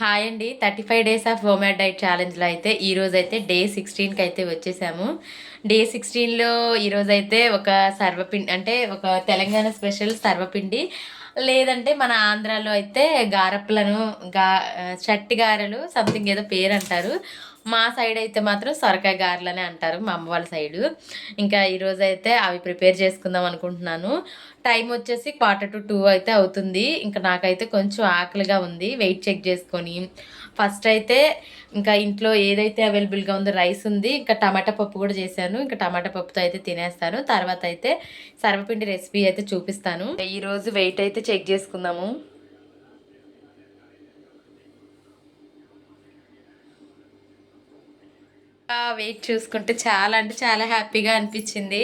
Hi అండి. Thirty five days of homemade diet ఛాలెంజ్లో అయితే ఈరోజు అయితే డే సిక్స్టీన్కి అయితే వచ్చేసాము. డే సిక్స్టీన్లో ఈరోజు అయితే ఒక సర్వపిండి అంటే ఒక తెలంగాణ స్పెషల్ సర్వపిండి. లేదంటే మన ఆంధ్రాలో అయితే గారప్పలను గా చట్టి గారెలు సంథింగ్ ఏదో పేరు అంటారు మా సైడ్ అయితే మాత్రం సొరకాయ గారెలనే అంటారు మా అమ్మ వాళ్ళ సైడు. ఇంకా ఈరోజు అయితే అవి ప్రిపేర్ చేసుకుందాం అనుకుంటున్నాను. టైం వచ్చేసి క్వార్టర్ టు టూ అయితే అవుతుంది. ఇంకా నాకైతే కొంచెం ఆకలిగా ఉంది వెయిట్ చెక్ చేసుకొని. ఫస్ట్ అయితే ఇంకా ఇంట్లో ఏదైతే అవైలబుల్గా ఉందో రైస్ ఉంది ఇంకా టమాటా పప్పు కూడా చేశాను. ఇంకా టమాటా పప్పుతో అయితే తినేస్తాను. తర్వాత అయితే సర్వపిండి రెసిపీ అయితే చూపిస్తాను. ఈరోజు వెయిట్ అయితే చెక్ చేసుకుందాము. వెయిట్ చూసుకుంటే చాలా అంటే చాలా హ్యాపీగా అనిపించింది.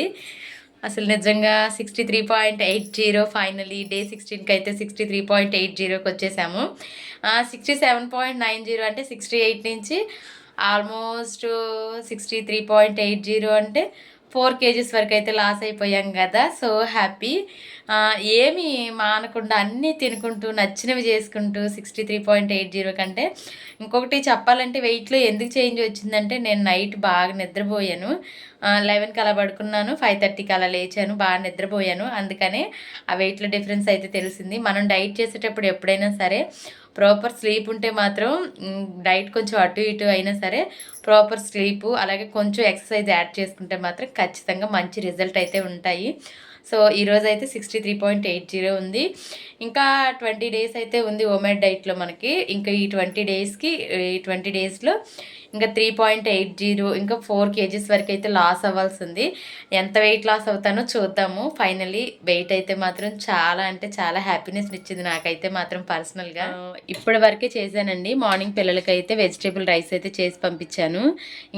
అసలు నిజంగా sixty three point eight zero finally day సిక్స్టీన్కి అయితే సిక్స్టీ త్రీ పాయింట్ ఎయిట్ జీరోకి వచ్చేసాము. Sixty seven point nine zero అంటే సిక్స్టీ ఎయిట్ నుంచి almost sixty three point eight zero అంటే ఫోర్ కేజీస్ వరకు అయితే లాస్ అయిపోయాం కదా సో హ్యాపీ. ఏమి మానకుండా అన్నీ తినుకుంటూ నచ్చినవి చేసుకుంటూ sixty three point eight zero కంటే ఇంకొకటి చెప్పాలంటే వెయిట్లో ఎందుకు చేంజ్ వచ్చిందంటే నేను నైట్ బాగా నిద్రపోయాను. లెవెన్కి అలా పడుకున్నాను ఫైవ్ థర్టీకి అలా లేచాను బాగా నిద్రపోయాను. అందుకనే ఆ వెయిట్లో డిఫరెన్స్ అయితే తెలిసింది. మనం డైట్ చేసేటప్పుడు ఎప్పుడైనా సరే ప్రాపర్ స్లీప్ ఉంటే మాత్రం డైట్ కొంచెం అటు ఇటు అయినా సరే ప్రాపర్ స్లీపు అలాగే కొంచెం ఎక్సర్సైజ్ యాడ్ చేసుకుంటే మాత్రం ఖచ్చితంగా మంచి రిజల్ట్ అయితే ఉంటాయి. సో ఈరోజు అయితే sixty three point eight zero ఉంది. ఇంకా ట్వంటీ డేస్ అయితే ఉంది ఓమెడ్ డైట్లో మనకి. ఇంకా ఈ ట్వంటీ డేస్కి ఈ ట్వంటీ డేస్లో ఇంకా త్రీ పాయింట్ ఎయిట్ జీరో ఇంకా ఫోర్ కేజీస్ వరకు అయితే లాస్ అవ్వాల్సి ఉంది ఎంత వెయిట్ లాస్ అవుతానో చూద్దాము. ఫైనలీ వెయిట్ అయితే మాత్రం చాలా అంటే చాలా హ్యాపీనెస్ ఇచ్చింది నాకైతే మాత్రం పర్సనల్గా ఇప్పటి వరకే చేశానండి. మార్నింగ్ పిల్లలకైతే వెజిటేబుల్ రైస్ అయితే చేసి పంపించాను.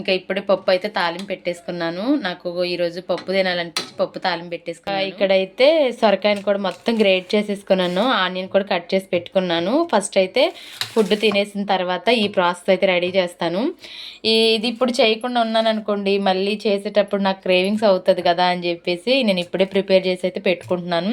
ఇంకా ఇప్పుడే పప్పు అయితే తాలింపు పెట్టేసుకున్నాను. నాకు ఈరోజు పప్పు తినాలనిపించి పప్పు తాలింపు పెట్టేసుకున్నాను. ఇక్కడైతే సొరకాయని కూడా మొత్తం గ్రేట్ చేసేసుకున్నాను. ఆనియన్ కూడా కట్ చేసి పెట్టుకున్నాను. ఫస్ట్ అయితే ఫుడ్ తినేసిన తర్వాత ఈ ప్రాసెస్ అయితే రెడీ చేస్తాను. ఇది ఇప్పుడు చేయకుండా ఉన్నాను అనుకోండి మళ్ళీ చేసేటప్పుడు నాకు క్రేవింగ్స్ అవుతుంది కదా అని చెప్పేసి నేను ఇప్పుడే ప్రిపేర్ చేసి అయితే పెట్టుకుంటున్నాను.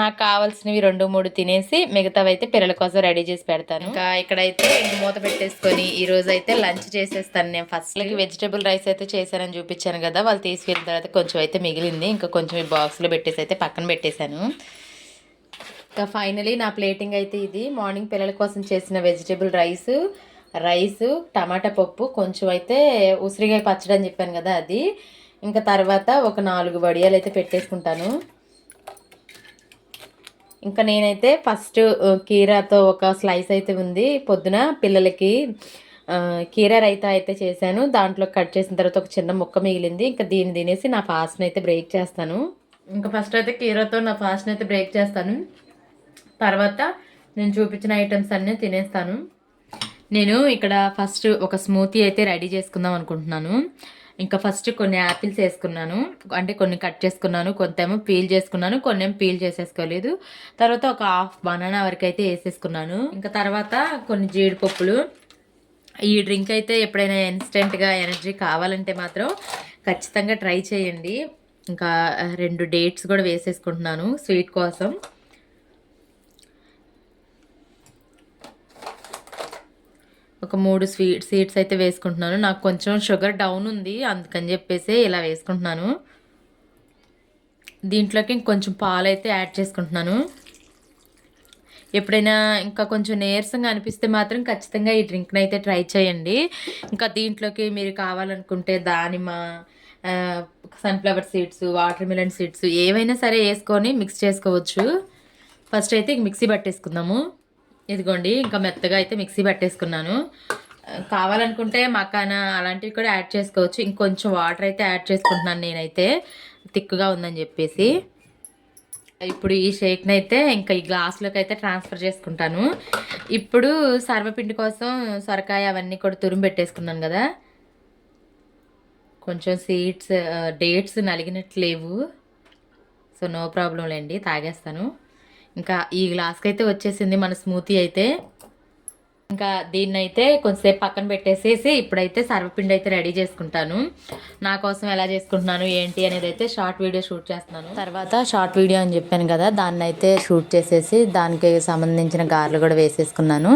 నాకు కావాల్సినవి రెండు మూడు తినేసి మిగతావి అయితే పిల్లల కోసం రెడీ చేసి పెడతాను. ఇంకా ఇక్కడైతే ఇంక మూత పెట్టేసుకొని ఈ రోజు అయితే లంచ్ చేసేస్తాను. నేను ఫస్ట్ వెజిటేబుల్ రైస్ అయితే చేశానని చూపించాను కదా వాళ్ళు తీసుకెళ్ళిన తర్వాత కొంచెం అయితే మిగిలింది. ఇంకా కొంచెం ఈ బాక్స్లో పెట్టేసి అయితే పక్కన పెట్టేశాను. ఇంకా ఫైనలీ నా ప్లేటింగ్ అయితే ఇది. మార్నింగ్ పిల్లల కోసం చేసిన వెజిటేబుల్ రైస్ రైస్ టమాటా పప్పు కొంచెం అయితే ఉసిరికాయ పచ్చడి అని చెప్పాను కదా అది. ఇంకా తర్వాత ఒక నాలుగు వడియాలు అయితే పెట్టేసుకుంటాను. ఇంకా నేనైతే ఫస్ట్ కీరాతో ఒక స్లైస్ అయితే ఉంది. పొద్దున పిల్లలకి కీరా రైతా అయితే చేశాను. దాంట్లో కట్ చేసిన తర్వాత ఒక చిన్న ముక్క మిగిలింది. ఇంకా దీన్ని తినేసి నా ఫాస్ట్ని అయితే బ్రేక్ చేస్తాను. ఇంకా ఫస్ట్ అయితే కీరాతో నా ఫాస్ట్ని అయితే బ్రేక్ చేస్తాను. తర్వాత నేను చూపించిన ఐటమ్స్ అన్నీ తినేస్తాను. నేను ఇక్కడ ఫస్ట్ ఒక స్మూతీ అయితే రెడీ చేసుకుందాం అనుకుంటున్నాను. ఇంకా ఫస్ట్ కొన్ని యాపిల్స్ వేసుకున్నాను. అంటే కొన్ని కట్ చేసుకున్నాను కొంతేమో పీల్ చేసుకున్నాను కొన్ని ఏమో పీల్ చేసేసుకోలేదు. తర్వాత ఒక హాఫ్ బనానా వరకు అయితే వేసేసుకున్నాను. ఇంకా తర్వాత కొన్ని జీడిపప్పులు. ఈ డ్రింక్ అయితే ఎప్పుడైనా ఇన్స్టెంట్గా ఎనర్జీ కావాలంటే మాత్రం ఖచ్చితంగా ట్రై చేయండి. ఇంకా రెండు డేట్స్ కూడా వేసేసుకుంటున్నాను స్వీట్ కోసం. ఒక మూడు స్వీట్ సీడ్స్ అయితే వేసుకుంటున్నాను. నాకు కొంచెం షుగర్ డౌన్ ఉంది అందుకని చెప్పేసి ఇలా వేసుకుంటున్నాను. దీంట్లోకి ఇంకొంచెం పాలు అయితే యాడ్ చేసుకుంటున్నాను. ఎప్పుడైనా ఇంకా కొంచెం నీరసంగా అనిపిస్తే మాత్రం ఖచ్చితంగా ఈ డ్రింక్ని అయితే ట్రై చేయండి. ఇంకా దీంట్లోకి మీరు కావాలనుకుంటే దానిమ్మ sunflower seeds watermelon seeds ఏవైనా సరే వేసుకొని మిక్స్ చేసుకోవచ్చు. ఫస్ట్ అయితే మిక్సీ పట్టేసుకుందాము. ఇదిగోండి ఇంకా మెత్తగా అయితే మిక్సీ పట్టేసుకున్నాను. కావాలనుకుంటే మకానా అలాంటివి కూడా యాడ్ చేసుకోవచ్చు. ఇంకొంచెం వాటర్ అయితే యాడ్ చేసుకుంటున్నాను నేనైతే. తిక్కుగా ఉందని చెప్పేసి. ఇప్పుడు ఈ షేక్ని అయితే ఇంకా ఈ గ్లాస్లోకి అయితే ట్రాన్స్ఫర్ చేసుకుంటాను. ఇప్పుడు సర్వపిండి కోసం సొరకాయ అవన్నీ కూడా తురుము పెట్టేసుకున్నాను కదా. కొంచెం సీడ్స్ డేట్స్ నలిగినట్లు లేవు. సో నో ప్రాబ్లం లేండి తాగేస్తాను. ఇంకా ఈ గ్లాస్కి అయితే వచ్చేసింది మన స్మూతీ అయితే. ఇంకా దీన్ని అయితే కొంచెంసేపు పక్కన పెట్టేసేసి ఇప్పుడైతే సర్వపిండి అయితే రెడీ చేసుకుంటాను. నా కోసం ఎలా చేసుకుంటున్నాను ఏంటి అనేది అయితే షార్ట్ వీడియో షూట్ చేస్తున్నాను. తర్వాత షార్ట్ వీడియో అని చెప్పాను కదా దాన్ని అయితే షూట్ చేసేసి దానికి సంబంధించిన గార్లు కూడా వేసేసుకున్నాను.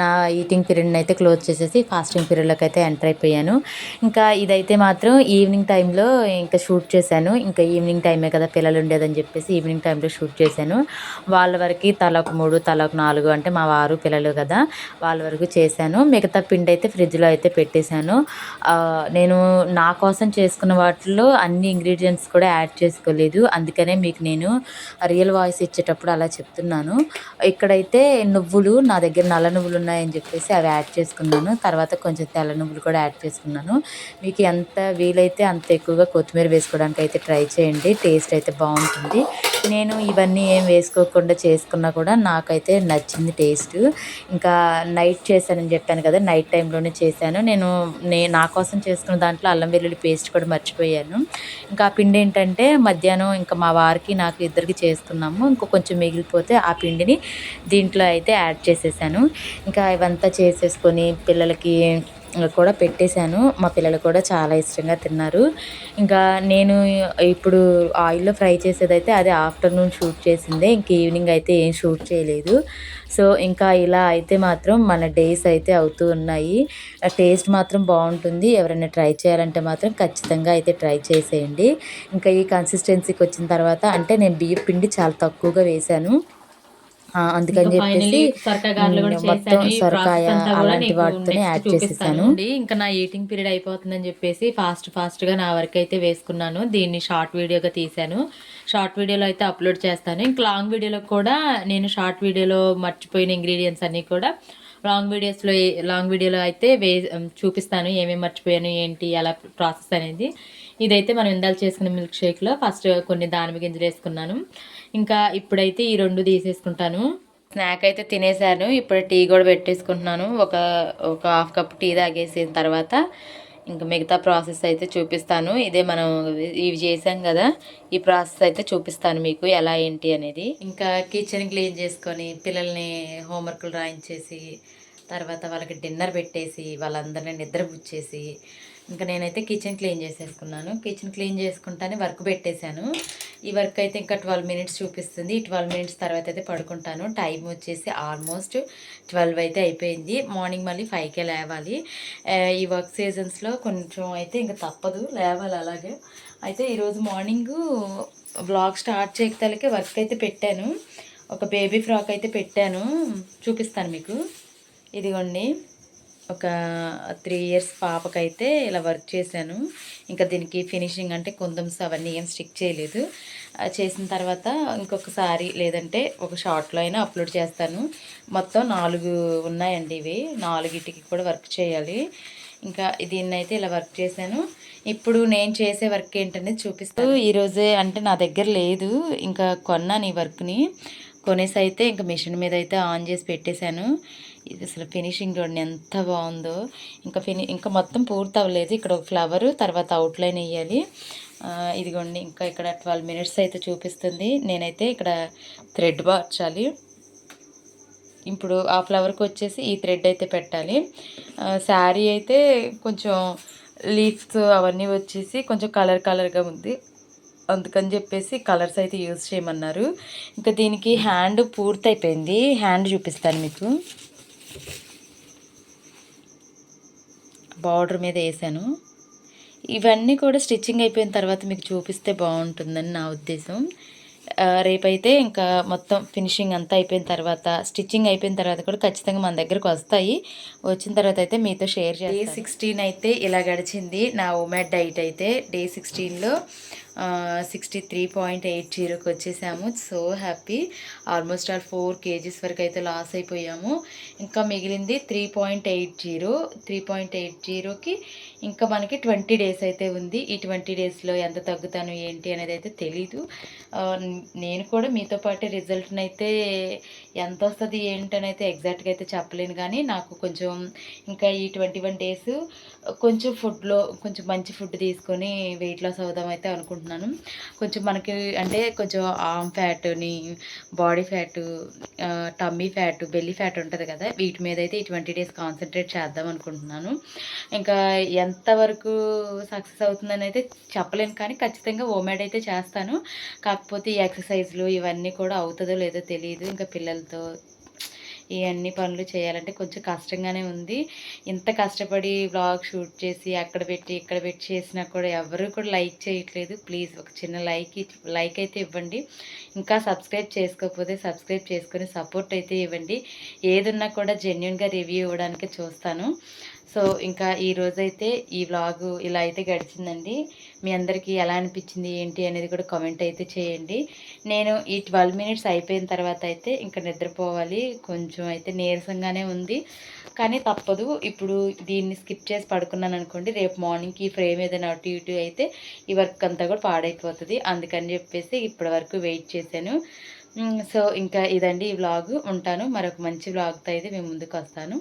నా ఈటింగ్ పీరియడ్ని అయితే క్లోజ్ చేసేసి ఫాస్టింగ్ పీరియడ్లోకి అయితే ఎంటర్ అయిపోయాను. ఇంకా ఇదైతే మాత్రం ఈవినింగ్ టైంలో ఇంకా షూట్ చేశాను. ఇంకా ఈవినింగ్ టైమే కదా పిల్లలు ఉండేదని చెప్పేసి ఈవినింగ్ టైంలో షూట్ చేశాను. వాళ్ళ వరకు తలకు మూడు తలకు నాలుగు అంటే మా వారు పిల్లలు కదా వాళ్ళ వరకు చేశాను. మిగతా పిండి అయితే ఫ్రిడ్జ్లో అయితే పెట్టేశాను. నేను నా కోసం చేసుకున్న వాటిలో అన్ని ఇంగ్రీడియంట్స్ కూడా యాడ్ చేసుకోలేదు. అందుకనే మీకు నేను రియల్ వాయిస్ ఇచ్చేటప్పుడు అలా చెప్తున్నాను. ఇక్కడైతే నువ్వులు నా దగ్గర నల్ల నువ్వులు ఉన్నాయని చెప్పేసి అవి యాడ్ చేసుకున్నాను. తర్వాత కొంచెం తెల్ల నువ్వులు కూడా యాడ్ చేసుకున్నాను. మీకు ఎంత వీలైతే అంత ఎక్కువగా కొత్తిమీర వేసుకోవడానికి అయితే ట్రై చేయండి. టేస్ట్ అయితే బాగుంటుంది. నేను ఇవన్నీ ఏం వేసుకోకుండా చేసుకున్నా కూడా నాకైతే నచ్చింది టేస్ట్. ఇంకా నైట్ చేశానని చెప్పాను కదా నైట్ టైంలోనే చేశాను. నేను నే నా కోసం చేసుకున్న దాంట్లో అల్లం వెల్లుల్లి పేస్ట్ కూడా మర్చిపోయాను. ఇంకా ఆ పిండి ఏంటంటే మధ్యాహ్నం ఇంకా మా వారికి నాకు ఇద్దరికి చేసుకున్నాము ఇంకా కొంచెం మిగిలిపోతే ఆ పిండిని దీంట్లో అయితే యాడ్ చేసేసాను. ఇంకా ఇవంతా చేసేసుకొని పిల్లలకి కూడా పెట్టేశాను. మా పిల్లలు కూడా చాలా ఇష్టంగా తిన్నారు. ఇంకా నేను ఇప్పుడు ఆయిల్లో ఫ్రై చేసేదైతే అది ఆఫ్టర్నూన్ షూట్ చేసిందే. ఇంక ఈవినింగ్ అయితే ఏం షూట్ చేయలేదు. సో ఇంకా ఇలా అయితే మాత్రం మన డేస్ అయితే అవుతూ ఉన్నాయి. టేస్ట్ మాత్రం బాగుంటుంది. ఎవరైనా ట్రై చేయాలంటే మాత్రం ఖచ్చితంగా అయితే ట్రై చేసేయండి. ఇంకా ఈ కన్సిస్టెన్సీకి వచ్చిన తర్వాత అంటే నేను బియ్యం పిండి చాలా తక్కువగా వేశాను. అందుకని చెప్పేసి మొత్తం సొరకాయ అలాంటి వాటితోనే యాడ్ చేసేసాను. ఇంకా నా ఈటింగ్ పీరియడ్ అయిపోతుందని చెప్పేసి ఫాస్ట్ ఫాస్ట్గా నా వరకు అయితే వేసుకున్నాను. దీన్ని షార్ట్ వీడియోగా తీశాను. షార్ట్ వీడియోలో అయితే అప్లోడ్ చేస్తాను. ఇంకా లాంగ్ వీడియోలో కూడా నేను షార్ట్ వీడియోలో మర్చిపోయిన ఇంగ్రీడియంట్స్ అన్నీ కూడా లాంగ్ వీడియోస్లో లాంగ్ వీడియోలో అయితే వే చూపిస్తాను. ఏమేమి మర్చిపోయాను ఏంటి అలా ప్రాసెస్ అనేది. ఇదైతే మనం ఇందాలు చేసుకున్న మిల్క్ షేక్లో ఫస్ట్ కొన్ని దానిమ్మ గింజలు వేసుకున్నాను. ఇంకా ఇప్పుడైతే ఈ రెండు తీసేసుకుంటాను. స్నాక్ అయితే తినేసాను. ఇప్పుడు టీ కూడా పెట్టేసుకుంటున్నాను. ఒక ఒక హాఫ్ కప్ టీ తాగేసిన తర్వాత ఇంకా మిగతా ప్రాసెస్ అయితే చూపిస్తాను. ఇదే మనం ఇవి చేసాం కదా ఈ ప్రాసెస్ అయితే చూపిస్తాను మీకు ఎలా ఏంటి అనేది. ఇంకా కిచెన్ క్లీన్ చేసుకొని పిల్లల్ని హోంవర్క్లు రాయించేసి తర్వాత వాళ్ళకి డిన్నర్ పెట్టేసి వాళ్ళందరినీ నిద్రపుచ్చేసి ఇంకా నేనైతే కిచెన్ క్లీన్ చేసేసుకున్నాను. కిచెన్ క్లీన్ చేసుకుంటానే వర్క్ పెట్టేశాను. ఈ వర్క్ అయితే ఇంకా ట్వెల్వ్ మినిట్స్ చూపిస్తుంది. ఈ ట్వెల్వ్ మినిట్స్ తర్వాత అయితే పడుకుంటాను. టైం వచ్చేసి ఆల్మోస్ట్ ట్వెల్వ్ అయితే అయిపోయింది. మార్నింగ్ మళ్ళీ ఫైవ్కే లేవాలి. ఈ వర్క్ సీజన్స్లో కొంచెం అయితే ఇంకా తప్పదు. లేవాలి అలాగే. అయితే ఈరోజు మార్నింగు బ్లాగ్ స్టార్ట్ చేయగలిగే వర్క్ అయితే పెట్టాను. ఒక బేబీ ఫ్రాక్ అయితే పెట్టాను. చూపిస్తాను మీకు. ఇదిగోండి. ఒక త్రీ ఇయర్స్ పాపకైతే ఇలా వర్క్ చేశాను. ఇంకా దీనికి ఫినిషింగ్ అంటే కుందమ్స్ అవన్నీ ఏం స్టిక్ చేయలేదు. చేసిన తర్వాత ఇంకొకసారి లేదంటే ఒక షార్ట్లో అయినా అప్లోడ్ చేస్తాను. మొత్తం నాలుగు ఉన్నాయండి ఇవి. నాలుగిటికి కూడా వర్క్ చేయాలి. ఇంకా దీన్ని అయితే ఇలా వర్క్ చేశాను. ఇప్పుడు నేను చేసే వర్క్ ఏంటనేది చూపిస్తాను. ఈరోజే అంటే నా దగ్గర లేదు. ఇంకా కొన్నాను ఈ వర్క్ని కొనేసి అయితే ఇంకా మిషన్ మీద అయితే ఆన్ చేసి పెట్టేశాను. ఇది అసలు ఫినిషింగ్ చూడండి ఎంత బాగుందో. ఇంకా ఫిని ఇంకా మొత్తం పూర్తి అవ్వలేదు ఇక్కడ ఒక ఫ్లవర్ తర్వాత అవుట్లైన్ వేయాలి. ఇదిగోండి ఇంకా ఇక్కడ ట్వెల్వ్ మినిట్స్ అయితే చూపిస్తుంది. నేనైతే ఇక్కడ థ్రెడ్ మార్చాలి. ఇప్పుడు ఆ ఫ్లవర్కి వచ్చేసి ఈ థ్రెడ్ అయితే పెట్టాలి. శారీ అయితే కొంచెం లీఫ్స్ అవన్నీ వచ్చేసి కొంచెం కలర్ కలర్గా ఉంది. అందుకని చెప్పేసి కలర్స్ అయితే యూజ్ చేయమన్నారు. ఇంకా దీనికి హ్యాండ్ పూర్తయిపోయింది. హ్యాండ్ చూపిస్తాను మీకు. బార్డర్ మీద వేసాను. ఇవన్నీ కూడా స్టిచ్చింగ్ అయిపోయిన తర్వాత మీకు చూపిస్తే బాగుంటుందని నా ఉద్దేశం. రేపైతే ఇంకా మొత్తం ఫినిషింగ్ అంతా అయిపోయిన తర్వాత స్టిచ్చింగ్ అయిపోయిన తర్వాత కూడా ఖచ్చితంగా మన దగ్గరకు వస్తాయి. వచ్చిన తర్వాత అయితే మీతో షేర్ చేస్తాను. డే సిక్స్టీన్ అయితే ఇలా గడిచింది. నా ఓమాట్ డైట్ అయితే డే సిక్స్టీన్లో. సిక్స్టీ త్రీ పాయింట్ ఎయిట్ జీరోకి వచ్చేసాము. So happy almost all four KGs వరకు అయితే లాస్ అయిపోయాము. ఇంకా మిగిలింది three point eight zero three point eight జీరోకి ఇంకా మనకి ట్వంటీ డేస్ అయితే ఉంది. ఈ ట్వంటీ డేస్లో ఎంత తగ్గుతాను ఏంటి అనేది అయితే తెలీదు. నేను కూడా మీతో పాటు రిజల్ట్ని అయితే ఎంత వస్తుంది ఏంటని అయితే ఎగ్జాక్ట్గా అయితే చెప్పలేను కానీ నాకు కొంచెం ఇంకా ఈ ట్వంటీ వన్ డేస్ కొంచెం ఫుడ్లో కొంచెం మంచి ఫుడ్ తీసుకొని వెయిట్ లాస్ అవుదాం అయితే అనుకుంటున్నాను. అనుకుంటున్నాను. కొంచెం మనకి అంటే కొంచెం arm ఫ్యాట్ని body fat tummy fat belly fat ఉంటుంది కదా వీటి మీద అయితే ఈ ట్వంటీ డేస్ కాన్సన్ట్రేట్ చేద్దాం అనుకుంటున్నాను. ఇంకా ఎంతవరకు సక్సెస్ అవుతుందని అయితే చెప్పలేను కానీ ఖచ్చితంగా ఓమేడ్ అయితే చేస్తాను. కాకపోతే ఈ ఎక్సర్సైజ్లు ఇవన్నీ కూడా అవుతుందో లేదో తెలియదు ఇంకా పిల్లలతో ఈ అన్ని పనులు చేయాలంటే కొంచెం కష్టంగానే ఉంది. ఇంత కష్టపడి బ్లాగ్ షూట్ చేసి అక్కడ పెట్టి ఇక్కడ పెట్టి చేసినా కూడా ఎవరు కూడా లైక్ చేయట్లేదు. ప్లీజ్ ఒక చిన్న లైక్ లైక్ అయితే ఇవ్వండి. ఇంకా సబ్స్క్రైబ్ చేసుకోకపోతే సబ్స్క్రైబ్ చేసుకొని సపోర్ట్ అయితే ఇవ్వండి. ఏదున్నా కూడా జెన్యున్గా రివ్యూ ఇవ్వడానికి చూస్తాను. సో ఇంకా ఈ రోజైతే ఈ వ్లాగ్ ఇలా అయితే గడిచిందండి. మీ అందరికీ ఎలా అనిపించింది ఏంటి అనేది కూడా కామెంట్ అయితే చేయండి. నేను ఈ ట్వెల్వ్ మినిట్స్ అయిపోయిన తర్వాత అయితే ఇంకా నిద్రపోవాలి. కొంచెం అయితే నీరసంగానే ఉంది. కానీ తప్పదు. ఇప్పుడు దీన్ని స్కిప్ చేసి పడుకున్నాను అనుకోండి రేపు మార్నింగ్కి ఈ ఫ్రేమ్ ఏదైనా అటు ఇటు అయితే ఈ వర్క్ అంతా కూడా పాడైపోతుంది. అందుకని చెప్పేసి ఇప్పటి వరకు వెయిట్ చేశాను. సో ఇంకా ఇదండి ఈ వ్లాగ్. ఉంటాను. మరొక మంచి వ్లాగ్తో అయితే మేము ముందుకు వస్తాను.